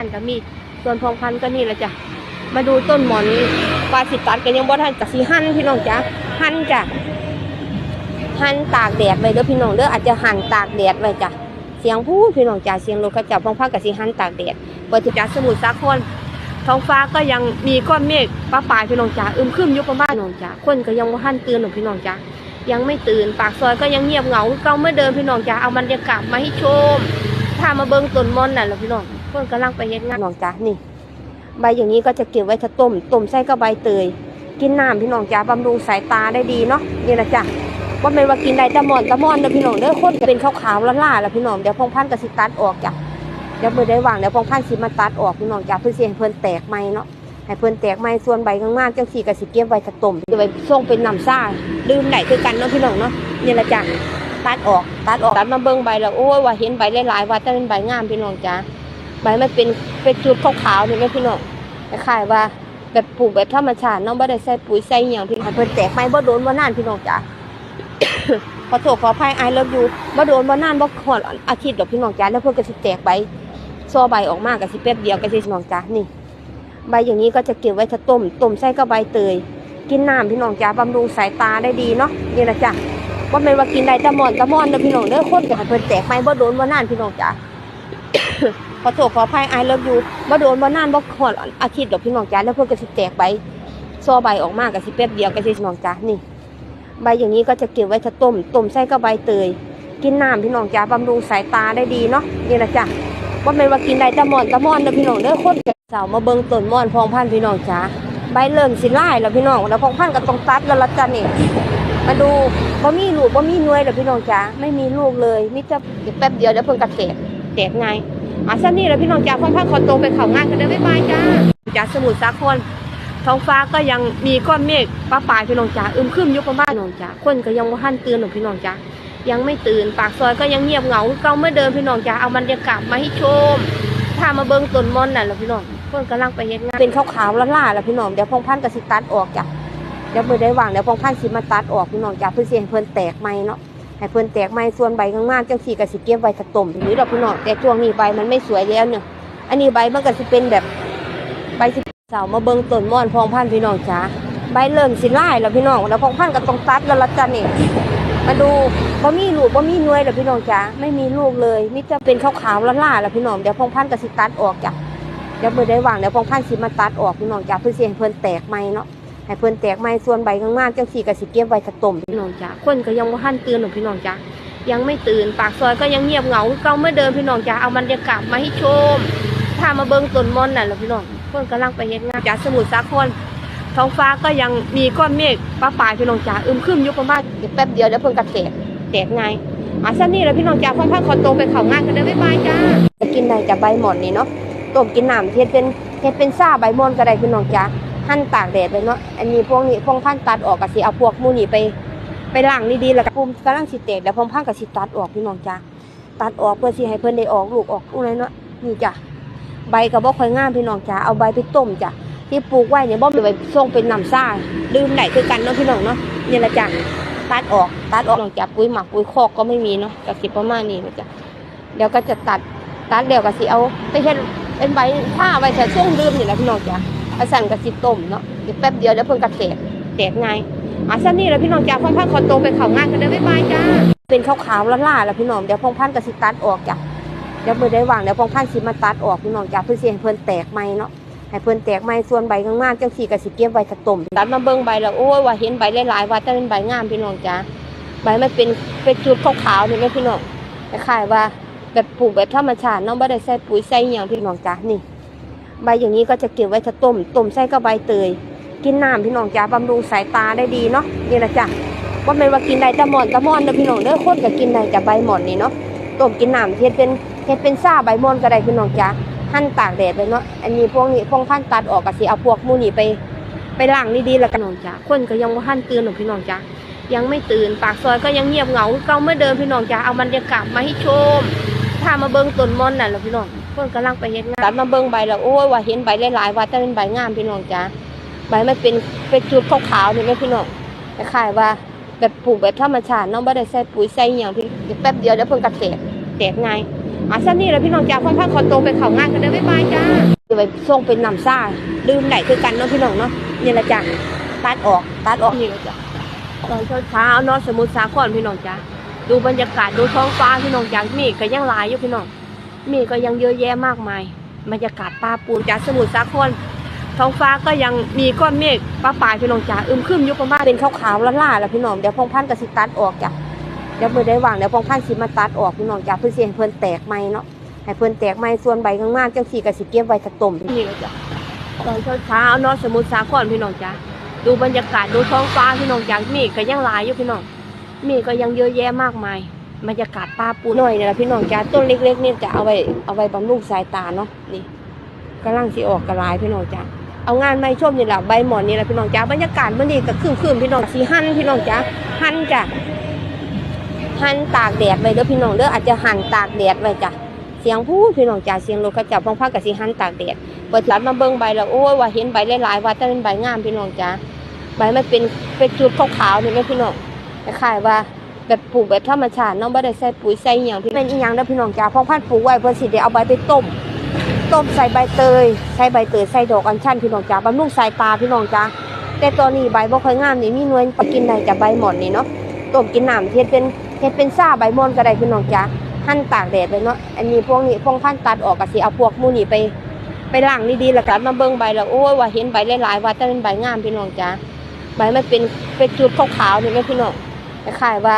ันก็มีส่วนพองพันก็นี่แหละจ้ะ มาดูต้นหมอนปลาสิตัดกันยังบ่ทันกับสีหั่นพี่น้องจ้ะหั่นจ้ะหั่นตากแดดไว้เด้อพี่น้องเด้ออาจจะหั่นตากแดดไว้จ้ะเสียงพูดพี่น้องจ้ะเสียงรถเขาจับพองพันกับสีหั่นตากแดดเปิดจากสมุทรสาครท้องฟ้าก็ยังมีก้อนเมฆป้าปลายพี่น้องจ้ะอึมครึมยู่ประมาณพี่น้องจ้ะคนก็ยังบ่ทันตื่นหรอกพี่น้องจ้ะยังไม่ตื่นปากซอยก็ยังเงียบเหงาเก่าเมื่อเดิมพี่น้องจ้ะเอาบรรยากาศมาให้ชมถ้ามาเบิ่งต้นมอนน่ะล่ะพี่น้อง เพิ่อนกำลังไปเฮ็ดงานน้องจ้ะนี่ ใบอย่างนี้ก็จะเก็บไว้ถ้าต้มต้มใส่กับใบเตย กินน้ำพี่น้องจ้ะบำรุงสายตาได้ดีเนาะนี่นะจ้ะว่าเป็นว่ากินได้ตะมอนตะมอนเด้อพี่น้องเด้อคนเป็นขาวๆล่าๆแล้วพี่น้องเดี๋ยวพงพันธุ์ก็สิตัดออกจ้ะเดี๋ยวมือได้วางเดี๋ยวพงพันสิมาตัดออกพี่น้องจ้ะเพื่อเสิให้เพิ่อนแตกใหม่เนาะให้เพิ่อนแตกใหม่ส่วนใบข้างล่างจังสี่ก็สิเก็บไว้ถ้าต้มจะไว้ส่งเป็นน้ำซ่าดื่มได้คือกันเนาะพี่น้องเนาะนี่ละจ้ะตัดออกตัดออกตัดมาเบิ่งใบแล้วโอ้ยว่าเห็นใบหลายๆว่าแต่เป็นใบงามพี่น้องจ้ะ ใบมันเป็นเป็นจุดขาวๆนี่แม่พี่น้องคล้ายว่าแบบปลูกแบบธรรมชาติน้องบ่ได้ใส่ปุ๋ยใส่หยังพี่น้องเพิ่นแตกไม้บ่โดนบ่นานพี่น้องจ๋าขอโทษขออภัยอายเลิฟยูบ่โดนบ่นานบ่ฮอดอาทิตย์ดอกพี่น้องจ๋าแล้วเพิ่นก็สิแตกใบซอใบออกมาก็สิแป๊บเดียวก็สิพี่น้องจ๋านี่ ใบอย่างนี้ก็จะเก็บไว้ถ้าต้มต้มใส่กับใบเตย กินน้ำพี่น้องจ๋าบำรุงสายตาได้ดีเนาะนี่นะจ้ะว่าเป็นว่ากินได้ตะมอนตะมอนเด้อพี่น้องเด้อคนก็ให้เพิ่นแตกไม้บ่โดนบ่นานพี่น้องจ๋า ขอโทษขออภัยอเลิฟยูบ่โดนบ่นานบ่ฮอดอาทิตย์ดอกพี่น้องจ๋าแล้วเพิ่นก็สิแตกใบซอใบออกมาก็สิแป๊บเดียวก็สิพี่น้องจ๋านี่ ใบอย่างนี้ก็จะเก็บไว้ถ้าต้มต้มใส่กับใบเตย กินน้ำพี่น้องจ๋าบำรุงสายตาได้ดีเนาะนี่นะจ้ะว่าเป็นว่ากินได้ตะมอนตะมอนเด้อพี่น้องเด้อคนเสามาเบิ่งต้นม่อนพองพันพี่น้องจ๋าใบเริ่มสิลายแล้วพี่น้องแล้วพองพันก็ต้องตัดแล้วละจ้ะนี่มาดูบ่มีลูกบ่มีหน่วยแล้วพี่น้องจ๋าไม่มีลูกเลยมีแต่เดี๋ยวแป๊บเดียวเดี๋ยวเพิ่นก็แตกแตกไง อาซันนี่แหละพี่น้องจ๋าพองพันธุ์ขอตัวไปเขางานกันเด้อบ๊ายบายจ้าจากสมุทรสาครท้องฟ้าก็ยังมีก้อนเมฆป้าปายพี่น้องจ๋าอึมครึมอยู่ประมาณน้องจ๋าคนก็ยังบ่ทันตื่นหรอกพี่น้องจ๋ายังไม่ตื่นปากซอยก็ยังเงียบเหงาเก่าเมื่อเดิมพี่น้องจ๋าเอาบรรยากาศมาให้ชมถ้ามาเบิ่งต้นมอนน่ะล่ะพี่น้องเพิ่นกำลังไปเฮ็ดงานเป็นขาวๆล่าๆแล้วพี่น้องเดี๋ยวพงพันธุ์ก็สิตัดออกจ้ะเดี๋ยวมือได้วางเดี๋ยวพงพันธ์สิมาตัดออกพี่น้องจ๋าเพื่อสิให้เพิ่นแตกใหมเนาะ ให้เพิ่นแตกใหม่ส่วนใบข้างล่างจังสี่ก็สิเก็บไว้ถ้าต้มหรือดอกพี่น้องแต่ช่วงนี้ใบมันไม่สวยแล้วเนี่ยอันนี้ใบมันก็สิเป็นแบบใบสิเสามาเบิ่งต้นม่อนพองพันพี่น้องจ๋าใบเริ่มสิไลายแล้วพี่น้องแล้วพองพันก็ต้องตัดแล้วละจ้ะนี่มาดูบ่มีลูกบ่มีน่วยแล้วพี่น้องจ๋าไม่มีลูกเลยมิจะเป็นขาวๆล่าๆแล้วพี่น้องเดี๋ยวพองพันก็สิตัดออกจ้ะเดี๋ยวมือได้วางเดี๋ยวพองพันสิมาตัดออกพี่น้องจ๋าเพื่อเสิให้เพิ่นแตกใหมเนาะ ให้เพิ่นแตกใหม่ส่วนใบข้างล่างจังสี่ก็สิเก็บไว้ถ้าต้มพี่น้องจ๋าคนก็ยังบ่ทันตื่นหรอกพี่น้องจ๋ายังไม่ตื่นปากซอยก็ยังเงียบเหงาเก่าเมื่อเดิมพี่น้องจ๋าเอาบรรยากาศมาให้ชมถ้ามาเบิ่งต้นมอนน่ะล่ะพี่น้องเพิ่นกำลังไปเฮ็ดงานจ้าสมุทรสาครท้องฟ้าก็ยังมีก้อนเมฆป้าปลายพี่น้องจ๋าอึมครึมยู่ประมาณเดี๋ยวแป๊บเดียวเดี๋ยวเพิ่นก็แตกแตกไงอาซันนี่แหละพี่น้องจ๋าพงพันขอตัวไปเขางานกันเด้อบ๊ายบายจ้าจะกินได้จากใบหม่อนนี่เนาะต้มกินน้ำเฮ็ดเป็นเฮ็ดเป็นซ่าใบมอนก็ได้พี่น้องจ๋า หั่นตากแดดเลยเนาะอันนี้พวกนี้พวงพันตัดออกก็สิเอาพวกมูนี่ไปไปล้างดีๆแล้วก็ปุ่มกำลังสิแตกแล้วพวงพันก็สิตัดออกพี่น้องจ๋าตัดออกเพื่อสิให้เพิ่อนได้ออกลูกออกอะไรเนาะนี่จ้ะใบก็บ่ค่อยงามพี่น้องจ๋าเอาใบไปต้มจ้ะที่ปลูกไว้เนี่ยบ่ได้ไปส่งเป็นน้ำซ่าดื่มได้คือกันเนาะพี่น้องเนาะนี่ละจ้ะตัดออกตัดออกน้องจ๋าปุ๋ยหมักปุ๋ยคอกก็ไม่มีเนาะก็สิประมาณนี้นะจ๊ะเดี๋ยวก็จะตัดตัดเดี๋ยวก็สิเอาไปเฮ็ดเป็นใบผ้าไว้ใส่ช่วงดื่มนี่แหละพี่น้องจ๋า อาสั่นก็สิต้มเนาะเดี๋ยวแป๊บเดียวเดี๋ยวเพิ่นก็แตกแตกไงอาซันนี่แหละพี่น้องจ๋าพองพันขอตัวไปเข้างานกันเด้อบ๊ายบายจ้าเป็นขาวๆล่าๆแล้วพี่น้องเดี๋ยวพองพันก็สิตัดออกจ้ะเดี๋ยวมือได้วางเดี๋ยวพองพันสิมาตัดออกพี่น้องจ้าเพื่อเสิให้เพิ่นแตกใหมเนาะให้เพิ่นแตกใหมส่วนใบข้างล่างจังสี่ก็สิเก็บไว้ถ้าต้มตัดมาเบิ่งใบแล้วโอ้ยว่าเห็นใบหลายๆว่าแต่เป็นใบงามพี่น้องจ้าใบมันเป็นเป็นจุดขาวๆนี่แม่พี่น้องคล้ายว่าแบบปลูกแบบธรรมชาติน้องบ่ได้ใส่ปุ๋ยใส่หยังพี่น้องจ้านี่ ใบอย่างนี้ก็จะเก็บไว้ถ้าต้มต้มใส่กับใบเตย กินน้ำพี่น้องจ้าบำรุงสายตาได้ดีเนาะนี่ละจ้ะว่าเป็นว่ากินได้ตะมอนตะมอนเด้อพี่น้องเด้อคนก็กินได้จากใบหมอนนี่เนาะต้มกินน้ำเฮ็ดเป็นเฮ็ดเป็นซ่าใบมอนก็ได้พี่น้องจ้าหั่นตากแดดเลยเนาะอันนี้พวกนี้พวกพันตัดออกก็สิเอาพวกมูนี่ไปไปล้างดีๆแล้วกันน้องจ้าคนก็ยังบ่ทันตื่นหรอกพี่น้องจ้ายังไม่ตื่นปากซอยก็ยังเงียบเหงาเก่าเมื่อเดิมพี่น้องจ้าเอาบรรยากาศมาให้ชมถ้ามาเบิ่งต้นมอนน่ะล่ะพี่น้องิ่นกำลังไปเฮ็ดงานตัดมาเบิ่งใบแล้วโอ้ยว่าเห็นใบหลายๆว่าแต่เป็นใบงามพี่น้องจ้าใบมันเป็นเป็นจุดขาวๆนี่แม่พี่น้องคล้ายว่าแบบปลูกแบบธรรมชาติเนาะบ่ได้ใส่ปุ๋ยใส่หยังพี่แป๊บเดียวเดี๋ยวเพิ่นก็แตกแตกง่ายอะสั้นนี่แหละพี่น้องจ้าพ่อพักขอตัวไปเขางานกันเด้อบ๊ายบายจ้าไปส่งเป็นน้ำซ่าดื่มได้คือกันเนาะพี่น้องเนาะนี่ละจ้ะตัดออกตัดออกนี่ละจ้ะตอนเช้าๆเนาะสมุทรสาครพี่น้องจ้าดูบรรยากาศดูท้องฟ้าพี่น้องจ้ามีก็ยังลายอยู่พี่น้อง มีก็ยังเยอะแยะมากมายบรรยากาศป่าปูนจากสมุทรสาครท้องฟ้าก็ยังมีก้อนเมฆป้าปลายพี่น้องจ๋าอึมครึมยู่ประมาณเป็นขาวๆล่าๆแล้วพี่น้องเดี๋ยวพงพันธุ์กสิตัดออกจ้ะเดี๋ยวเมื่อได้วางเดี๋ยวพงพันสิมาตัดออกพี่น้องจ๋าเพื่อเสียให้เพิ่นแตกใหม่เนาะให้เพิ่นแตกใหม่ส่วนใบข้างล่างจังสี่กสิเก็บไว้ถ้าต้มนี่เลยจ้ะตอนเช้าๆเนาะสมุทรสาครพี่น้องจ๋าดูบรรยากาศดูท้องฟ้าพี่น้องจ๋ามีก็ยังลายอยู่พี่น้องมีก็ยังเยอะแยะมากมาย บรรยากาศป่าปูหน่อยเนี่ยแหละพี่น้องจ๋าต้นเล็กๆนี่จะเอาไว้เอาไว้บำรุงสายตาเนาะนี่กำลังสิออกกระลายพี่น้องจ๋าเอางานไม่ชมนี่แหละใบหมอนนี่แหละพี่น้องจ้าบรรยากาศมันดีกับคืมคืมๆพี่น้องสีหั่นพี่น้องจ้าหั่นจ้ะหั่นตากแดดไว้เด้อพี่น้องเด้ออาจจะหั่นตากแดดไว้จ้ะเสียงพูดพี่น้องจ้าเสียงรถเขาจับพังพักกับสีหั่นตากแดดเปิดหลับมาเบิ่งใบแล้วโอ้ยว่าเห็นใบหลายๆว่าแต่เป็นใบงามพี่น้องจ้าใบมันเป็นเป็นจุดขาวๆนี่ไหมพี่น้องคล้ายว่า แบบปลูกแบบธรรมชาติเน้องบ่ได้ใส่ปุ๋ยใส่หยังพี่เป็นอีหยังเด้อพี่น้องจ้าพองพันปลูกไว้เพื่อสิได้เอาใบไปต้มต้มใส่ใบเตยใส่ใบเตยใส่ดอกอัญชันพี่น้องจ๋าบำรุงสายตาพี่น้องจ๋าแต่ตอนนี้ใบบ่ค่อยงามนี่มีหน่วยปกินได้จากใบหมอนนี่เนาะต้มกินน้ำเฮ็ดเป็นเฮ็ดเป็นซ่าใบมอนก็ได้พี่น้องจ๋าหั่นตากแดดเลยเนาะอันนี้พวกนี้พวกพันตัดออกก็สิเอาพวกมูนี่ไปไปล้างดีๆแล้วก็มาเบิ่งใบแล้วโอ้ยว่าเห็นใบหลายๆว่าแต่เป็นใบงามพี่น้องจ๋าใบมันเป็นเป็นจุดขาวๆนี่แม่พี่น้องคล้ายว่า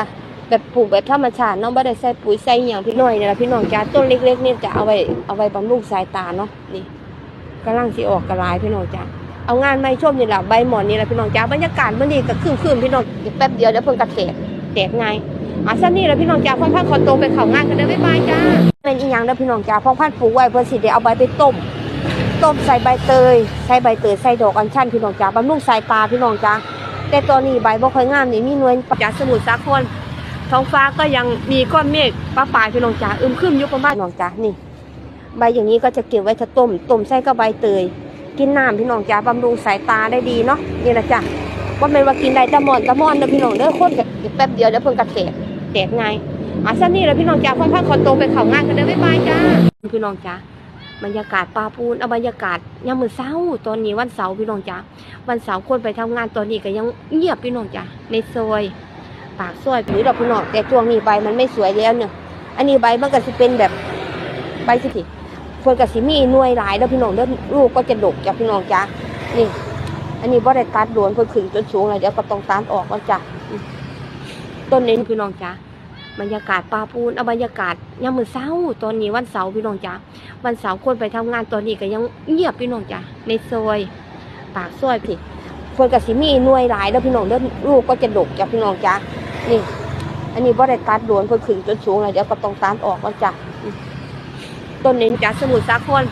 แบบปลูกแบบธรรมชาติเนาะบ่ได้ใส่ปุ๋ยใส่หยังพี่น้อยนี่ล่ะพี่น้องจ๋าต้นเล็ก ๆ นี่จะเอาไว้เอาไว้บำรุงสายตาเนาะนี่กำลังสิออกกระลายพี่น้องจ๋าเอางานไม่ชมนี่แหละใบหมอนนี่แหละพี่น้องจ๋าบรรยากาศมันดีกับคืมๆพี่น้องแป๊บเดียวเดี๋ยวเพิ่นก็แตกแตกไงอะสั้นนี่แหละพี่น้องจ๋าพ่อพันธุ์ขอตัวไปเข้างานกันเด้อบ๊ายบายจ้าเป็นอีหยังเด้อพี่น้องจ๋าพ่อพันปลูกไว้เพื่อสิได้เอาใบไปต้มต้มใส่ใบเตยใส่ใบเตยใส่ดอกอัญชันพี่น้องจ๋าบำรุงสายตาพี่น้องจ๋าแต่ตอนนี้ใบบ่ค่อยงามนี่มีหน่วยจากสมุทรสาคร ท้องฟ้าก็ยังมีก้อนเมฆป้าปลายพี่น้องจ๋าอึมครึมอยู่ประมาณน้องจ๋านี่ ใบอย่างนี้ก็จะเก็บไว้ถ้าต้มต้มใส่กับใบเตย กินน้ำพี่น้องจ๋าบำรุงสายตาได้ดีเนาะนี่นะจ๊ะว่าเป็นว่ากินได้แตะมอนแตะมอนเด้อพี่น้องเด้อคนกับแป๊บเดียวเดี๋ยวเพิ่นก็แตกแตกไงอะสั้นนี่แหละพี่น้องจ๋าพ่อพักขอตัวไปเข้างานกันเด้อบ๊ายบายจ้าพี่น้องจ๋าบรรยากาศป่าปูนเอาบรรยากาศยามมื้อเช้าตอนนี้วันเสาร์พี่น้องจ๋าวันเสาร์คนไปทำงานตอนนี้ก็ยังเงียบพี่น้องจ๋าในซอย ปากซอยหรือดอกพี่น้องแต่ช่วงนี้ใบมันไม่สวยแล้วเนี่ย อันนี้ใบมันก็สิเป็นแบบใบสิทีเพิ่นก็สิมีหน่วยหลายแล้วพี่น้องเด้อลูกก็จะดกจ้ะพี่น้องจ๋านี่ อันนี้บ่ได้ตัดโดนเพิ่นขึ้นจนสูงเลยเดี๋ยวก็ต้องตัดออกแล้วจ้ะต้นนี้พี่น้องจ๋าบรรยากาศป่าปูนเอาบรรยากาศยามมื้อเช้าตอนนี้วันเสาร์พี่น้องจ๋าวันเสาร์คนไปทำงานตอนนี้ก็ยังเงียบพี่น้องจ้ะในซอย ปากซอยพี่ คนกับสิมีหน่วยหลายแล้วพี่น้องเด้อลูกก็จะดกจ้ะพี่น้องจ้ะนี่ อันนี้บ่ได้ตัดโดนเพิ่นขึ้นจนสูงเลยเดี๋ยวก็ต้องตัดออกแล้วจ้ะต้นนี้จ้ะสมุทรสาคร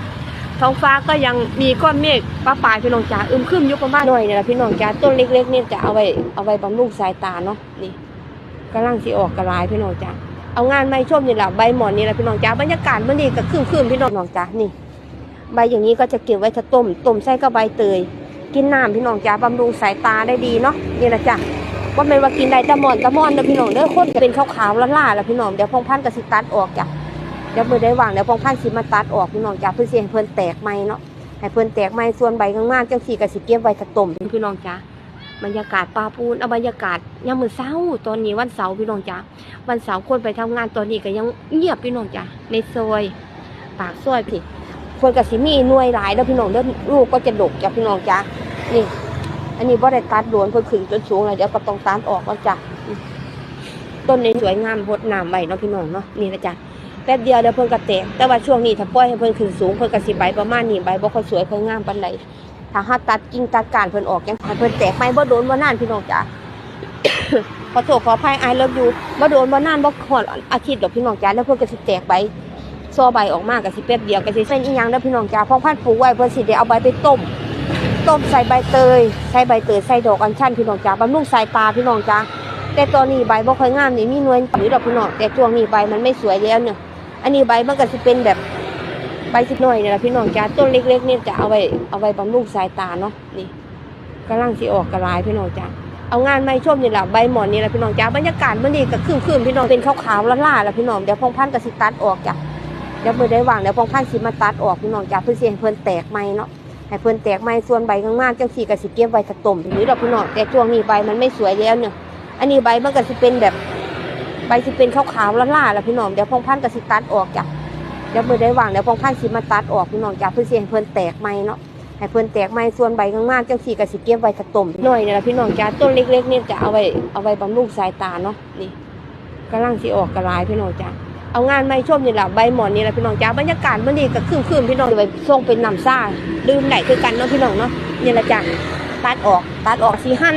ท้องฟ้าก็ยังมีก้อนเมฆป้าปลายพี่น้องจ้ะอึมครึมยู่ประมาณหน่อยนี่แหละพี่น้องจ้ะต้นเล็กๆนี่จะเอาไว้เอาไว้บำรุงสายตาเนาะนี่กำลังสิออกกระลายพี่น้องจ้ะเอางานไม่ชมนี่แหละใบหมอนนี่แหละพี่น้องจ้าบรรยากาศมันดีกับคืมคืมๆพี่น้องจ้านี่ ใบอย่างนี้ก็จะเก็บไว้ถ้าต้มต้มใส่กับใบเตย กินน้ำพี่น้องจ้าบำรุงสายตาได้ดีเนาะนี่แหละจ้ะว่าเป็นว่ากินได้ตะมอนตะมอนเด้อพี่น้องเด้อคนเป็นขาวๆล่าๆแล้วพี่น้องเดี๋ยวพงพันธุ์กสิตัดออกจ้ะเดี๋ยวมือได้วางเดี๋ยวพงพันธุ์สิมาตัดออกพี่น้องจ้าเพื่อเสิให้เพิ่นแตกใหมเนาะให้เพิ่นแตกใหมส่วนใบข้างล่างจังสี่ก็สิเก็บไว้ถ้าต้มพี่น้องจ้าบรรยากาศป่าปูนเอาบรรยากาศยามมื้อเช้าตอนนี้วันเสาร์พี่น้องจ๋าวันเสาร์คนไปทำงานตอนนี้ก็ยังเงียบพี่น้องจ๋าในซอยปากซอยพี่ คนกับสิมีหน่วยหลายแล้วพี่น้องเด้อลูกก็จะดกจ้ะพี่น้องจ๋านี่ อันนี้บ่ได้ตัดโดนเพิ่นขึ้นจนสูงเลยเดี๋ยวก็ต้องตัดออกแล้วจ้ะต้นนี้สวยงามพดน้ำไว้เนาะพี่น้องเนาะนี่นะจ๊ะแป๊บเดียวเดี๋ยวเพิ่นก็แตกแต่ว่าช่วงนี้ถ้าปล่อยให้เพิ่นขึ้นสูงเพิ่นก็สิใบประมาณนี้ใบบ่ค่อยสวยค่อยงามปานใดถ้าหาตัดกิ่งตัดการเพิ่นออกยังเพิ่นแตกไม่บ่โดนบ่นานพี่น้องจ๋าขอโทษขออภัยไอเลิฟยูบ่โดนบ่นานบ่ฮอดอาทิตย์ดอกพี่น้องจ๋าแล้วเพิ่นก็สิแตกใบ ซอใบออกมาก็สิแป๊บเดียวก็สิเป็นอีหยังเด้อพี่น้องจ๋าพองพันปลูกไว้เพิ่นสิได้เอาใบไปต้มต้มใส่ใบเตยใส่ใบเตยใส่ดอกอัญชันพี่น้องจ๋าบำรุงสายตาพี่น้องจ๋าแต่ตอนนี้ใบบ่ค่อยงามนี่มีหน่วยหรือดอกพี่น้องแต่ช่วงนี้ใบมันไม่สวยแล้วเนี่ยอันนี้ใบมันก็สิเป็นแบบใบสิหน่อยเนี่ยแหละพี่น้องจ้าต้นเล็กๆเนี่ยจะเอาไว้เอาไว้บำรุงสายตาเนาะนี่กำลังสิออกกระลายพี่น้องจ้าเอางานไม่ชมนี่แหละใบหมอนนี่แหละพี่น้องจ้าบรรยากาศมันดีกับคืมๆพี่น้องเป็นขาวๆล่าๆแล้วพี่น้องเดี๋ยวพงพันธุ์กับสิตัดออกจ้ะ เดี๋ยวมือได้วางเดี๋ยวพองพันสิมาตัดออกพี่น้องจ้าเพื่อเสียให้เพิ่อนแตกใหม่เนาะให้เพิ่อนแตกใหม่ส่วนใบข้างมาจังสี่ก็สิเก็บไว้ถ้าต้มหรือดอกพี่น้องแต่ช่วงนี้ใบมันไม่สวยแล้วเนี่ยอันนี้ใบมันก็สิเป็นแบบใบสิเป็นขาวๆล่าๆแล้วพี่น้องเดี๋ยวพองพันก็สิตัดออกจ้ะเดี๋ยวมือได้วางเดี๋ยวพองพันสิมาตัดออกพี่น้องจ้าเพื่อเสียให้เพิ่อนแตกใหม่เนาะให้เพิ่อนแตกใหม่ส่วนใบข้างมาจังสี่ก็สิเก็บไว้ถ้าต้มหน่อยเนี่ยละพี่น้องจ้าต้นเล็กๆเนี่ยจะเอาไว้เอาไว้บำรุงสายตาเนาะนี่กำลังสิออกกระลายพี่น้องจ้า เอางานไม่ชมนี่แหละใบหมอนนี่แหละพี่น้องจ้าบรรยากาศมันดีกับคืมคืนพี่น้องไปส่งเป็นน้ำซ่าดื่มไหนคือกันเนาะพี่น้องเนาะนี่แหละจ้าตัดออกตัดออกสีหั่น